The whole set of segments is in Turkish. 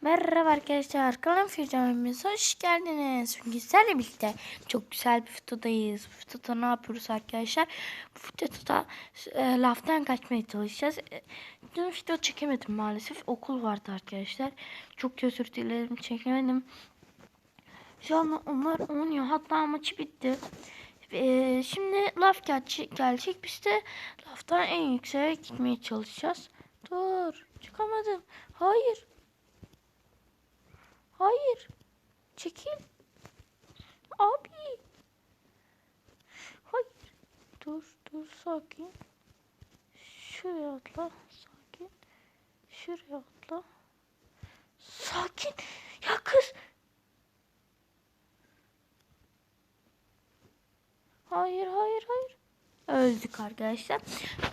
Merhaba arkadaşlar, kanalım Fircan'ımıza hoş geldiniz. Bugün sizlerle birlikte çok güzel bir videodayız. Bu ne yapıyoruz arkadaşlar? Bu e, laftan kaçmaya çalışacağız. E, dün video çekemedim maalesef. Okul vardı arkadaşlar. Çok özür dilerim çekemedim. Şu an onlar oynuyor. Hatta maçı bitti. E, şimdi laf gelecek. Biz de laftan en yükseğe gitmeye çalışacağız. Dur, çıkamadım. Hayır. Hayır. Çekil. Abi. Hayır. Dur dur sakin. Şuraya atla. Sakin. Şuraya atla. Sakin. Ya kız. Hayır hayır hayır. Öldük arkadaşlar.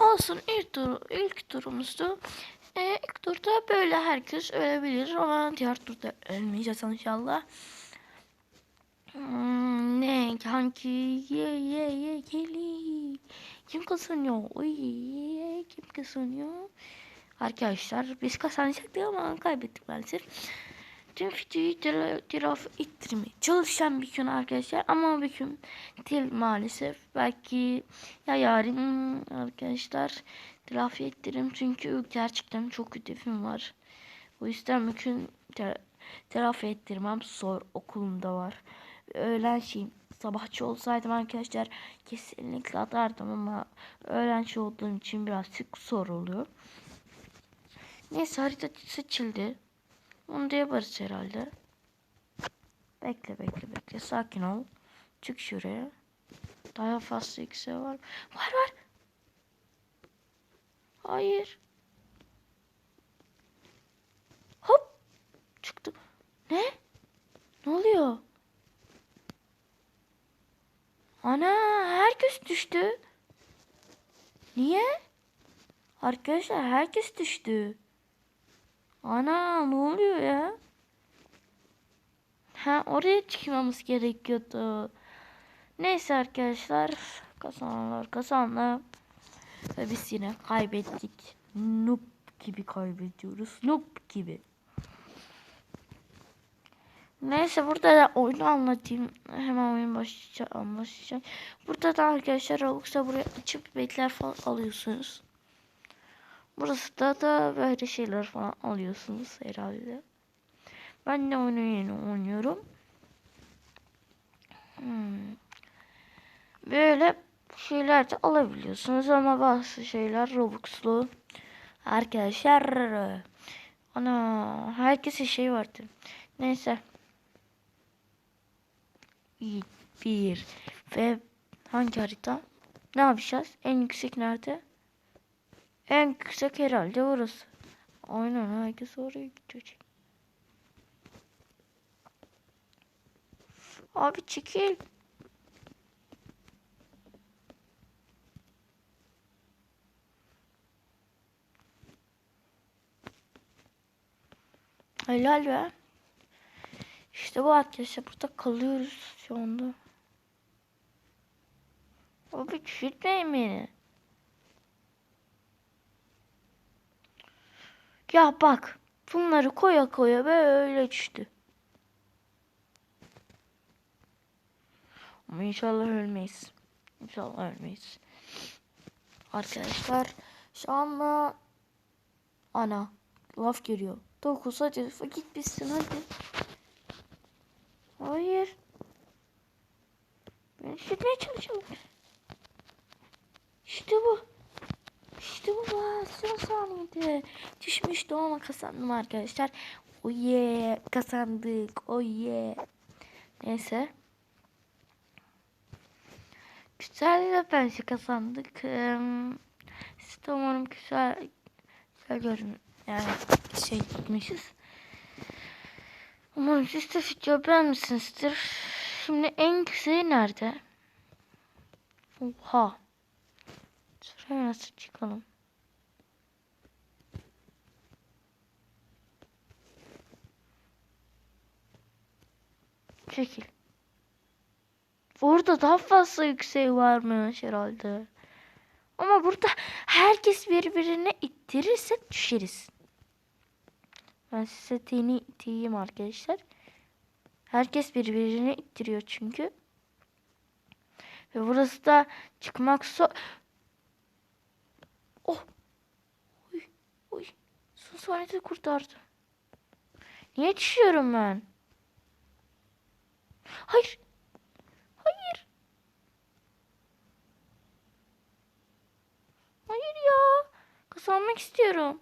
Olsun ilk tur ilk turumuzdu. Ee, ilk turda böyle herkes ölebilir ama diğer turda ölmeyeceğiz inşallah. Hmm, ne kanki ye ye ye geli. Kim kazanıyor? Oy kim kazanıyor? Arkadaşlar biz kazanacaktık ama kaybettik maalesef. Tüm videoyu taraf ittirmeye çalışan bir gün arkadaşlar ama bir gün değil maalesef. Belki ya yarın arkadaşlar telafi ettiririm çünkü gerçekten çok ödevim var. O yüzden mümkün te telafi ettirmem zor okulumda var. Öğlen şeyim sabahçı olsaydım arkadaşlar kesinlikle atardım ama öğlenci olduğum için birazcık zor oluyor. Neyse harita seçildi. Onu da yaparız herhalde. Bekle bekle bekle sakin ol. Çık şuraya. Daha fazla yüksek var. Var var. Hayır. Hop. Çıktı. Ne? Ne oluyor? Ana herkes düştü. Niye? Arkadaşlar herkes düştü. Ana ne oluyor ya? Ha oraya çıkmamız gerekiyordu. Neyse arkadaşlar kazananlar kazandı. Ve biz yine kaybettik. Noob gibi kaybediyoruz. Noob gibi. Neyse burada da oyunu anlatayım. Hemen oyun başlayacak, anlaşacak. Burada da arkadaşlar Robux'a buraya açıp bekler falan alıyorsunuz. Burası da da böyle şeyler falan alıyorsunuz herhalde. Ben de oyunu yeni oynuyorum. Hmm. Böyle şeyler de alabiliyorsunuz ama bazı şeyler Robux'lu. Arkadaşlar ana herkese şey vardı. Neyse. İyi bir ve hangi harita? Ne yapacağız? En yüksek nerede? En yüksek herhalde orası. Aynen herkes oraya gidecek. Abi çekil. Helal be. İşte bu arkadaşlar burada kalıyoruz şu anda. Abi düşürtmeyin beni. Ya bak bunları koya koya böyle düştü. Ama inşallah ölmeyiz. İnşallah ölmeyiz. Arkadaşlar şu anda ana laf geliyor. 9 hadi git bitsin hadi. Hayır. Ben işitmeye çalışıyorum. İşte bu. İşte bu var. Son saniyede. Düşmüştü ama kazandım arkadaşlar. Oh yeah. Kazandık. Oh yeah. Neyse. Güzel de bence kazandık. Ee, siz de umarım güzel, güzel görün. Yani şey gitmişiz. Umarım siz de video beğenmişsinizdir. Şimdi en güzeli nerede? Oha. Şuraya nasıl çıkalım? Çekil. Burada daha fazla yüksek varmış herhalde. Ama burada herkes birbirine ittirirse düşeriz. Ben size teni iteyim arkadaşlar. Herkes birbirini ittiriyor çünkü. Ve burası da çıkmak so... Oh! Uy, uy. Son saniyede kurtardı. Niye düşüyorum ben? Hayır. Hayır. Hayır ya. Kazanmak istiyorum.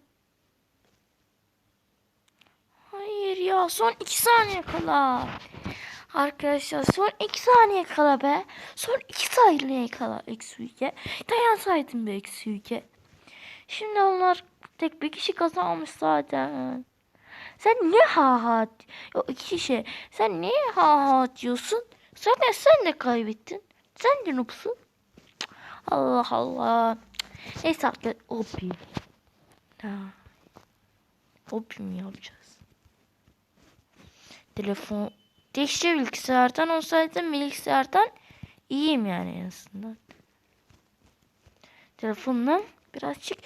Hayır ya. Son iki saniye kala. Arkadaşlar son iki saniye kala be. Son iki saniye kala eksi ülke. Dayansaydım be eksi ülke. Şimdi onlar tek bir kişi kazanmış zaten. Sen niye ha ha o iki kişi sen niye ha ha diyorsun? Zaten sen de kaybettin. Sen de noobsun. Allah Allah. Neyse artık opi. Ha. Yapacağız? Telefon Dişçi bilgisayardan olsaydı bilgisayardan iyiyim yani en azından. Telefonla birazcık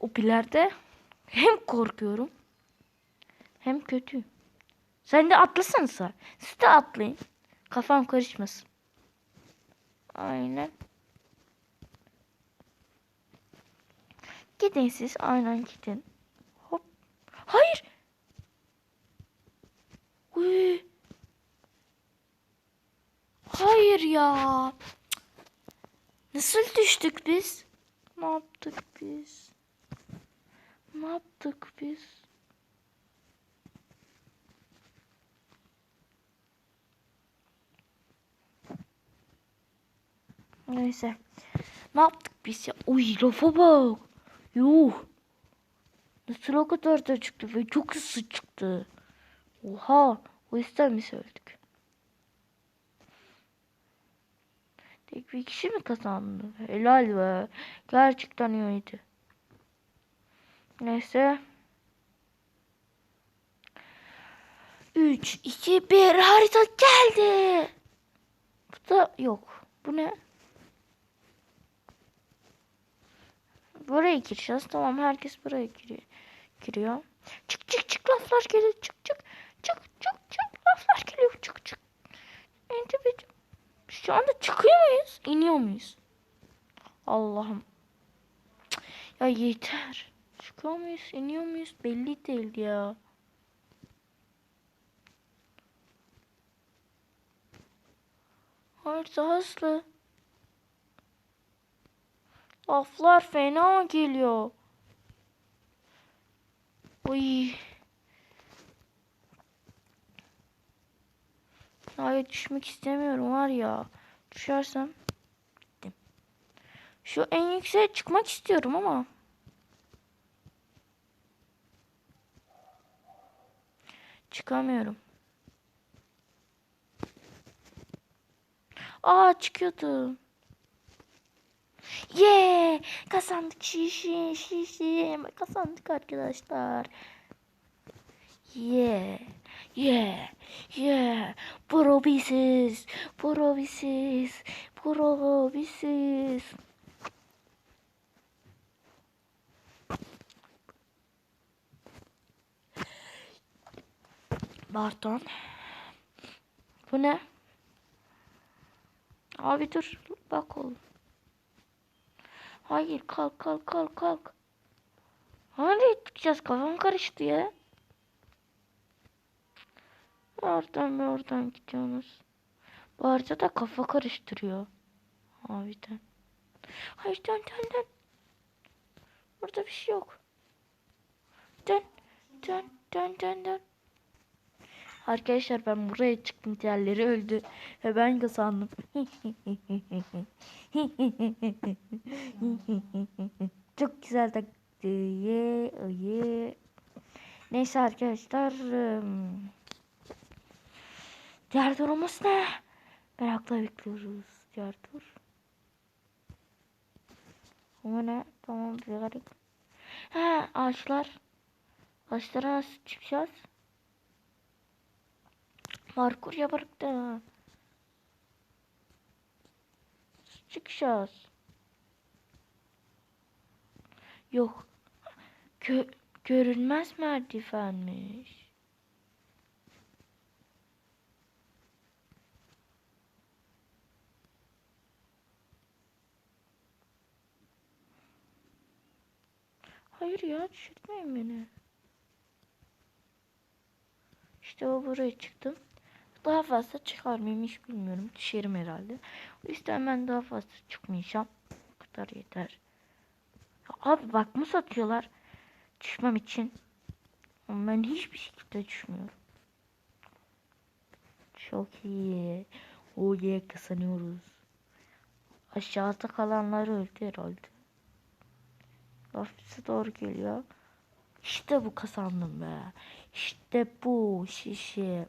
opilerde hem korkuyorum hem kötü. Sen de atlasanıza. Siz de atlayın. Kafam karışmasın. Aynen. Gidin siz. Aynen gidin. Hop. Hayır. Uy. Hayır ya. Nasıl düştük biz? Ne yaptık biz? Ne yaptık biz? Neyse. Ne yaptık biz ya? Uy lafa bak. Yuh. Nasıl o kadar da çıktı ve çok hızlı çıktı. Oha. O yüzden mi öldük? Tek bir kişi mi kazandı? Helal be. Gerçekten iyiydi. Neyse. 3, 2, 1 harita geldi. Bu da yok. Bu ne? Buraya gireceğiz. Tamam herkes buraya giriyor. giriyor. Çık çık çık laflar geliyor. Çık çık. Çık çık çık laflar geliyor. Çık çık. Ente bir şu anda çıkıyor muyuz? İniyor muyuz? Allah'ım. Ya yeter. Çıkıyor muyuz? İniyor muyuz? Belli değil ya. Hayır daha hızlı. Laflar fena geliyor. Oy. Hayır düşmek istemiyorum var ya. Düşersem gittim. Şu en yükseğe çıkmak istiyorum ama. Çıkamıyorum. Aa çıkıyordu. Yeah! Kazandık şişi şişi. Kazandık arkadaşlar. Yeah. Yeah. Yeah. Pro biziz. Pro biziz. Pro biziz. Barton. Bu ne? Abi dur. Bak oğlum. Hayır kalk kalk kalk kalk. Nereye çıkacağız? Kafam karıştı ya. Oradan ve oradan gidiyorsunuz. Bu harita da kafa karıştırıyor. Harbiden. Hayır dön dön dön. Burada bir şey yok. Dön. Dön dön dön dön. Arkadaşlar ben buraya çıktım diğerleri öldü ve ben kazandım. Çok güzel de ye ye. Neyse arkadaşlar. Diğer durumumuz ne? Merakla bekliyoruz. Diğer tur. Ama ne? Tamam diğer. Ha ağaçlar. Ağaçlara nasıl çıkacağız? Parkur yaparak da. Çıkacağız. Yok. Kö Görünmez merdivenmiş. Hayır ya düşürtmeyin beni. İşte o buraya çıktım. Daha fazla çıkar mıyım hiç bilmiyorum. Düşerim herhalde. O yüzden ben daha fazla çıkmayacağım. Bu kadar yeter. Ya abi bak muz atıyorlar. Düşmem için. Ama ben hiçbir şekilde düşmüyorum. Çok iyi. O ye kıskanıyoruz. Aşağıda kalanlar öldü herhalde. Lafısı doğru geliyor. İşte bu kazandım be. İşte bu şişe.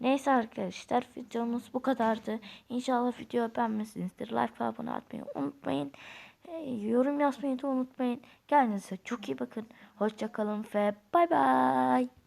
Neyse arkadaşlar videomuz bu kadardı. İnşallah video beğenmişsinizdir. Like ve abone olmayı unutmayın. E, yorum yazmayı da unutmayın. Kendinize çok iyi bakın. Hoşçakalın ve bay bay.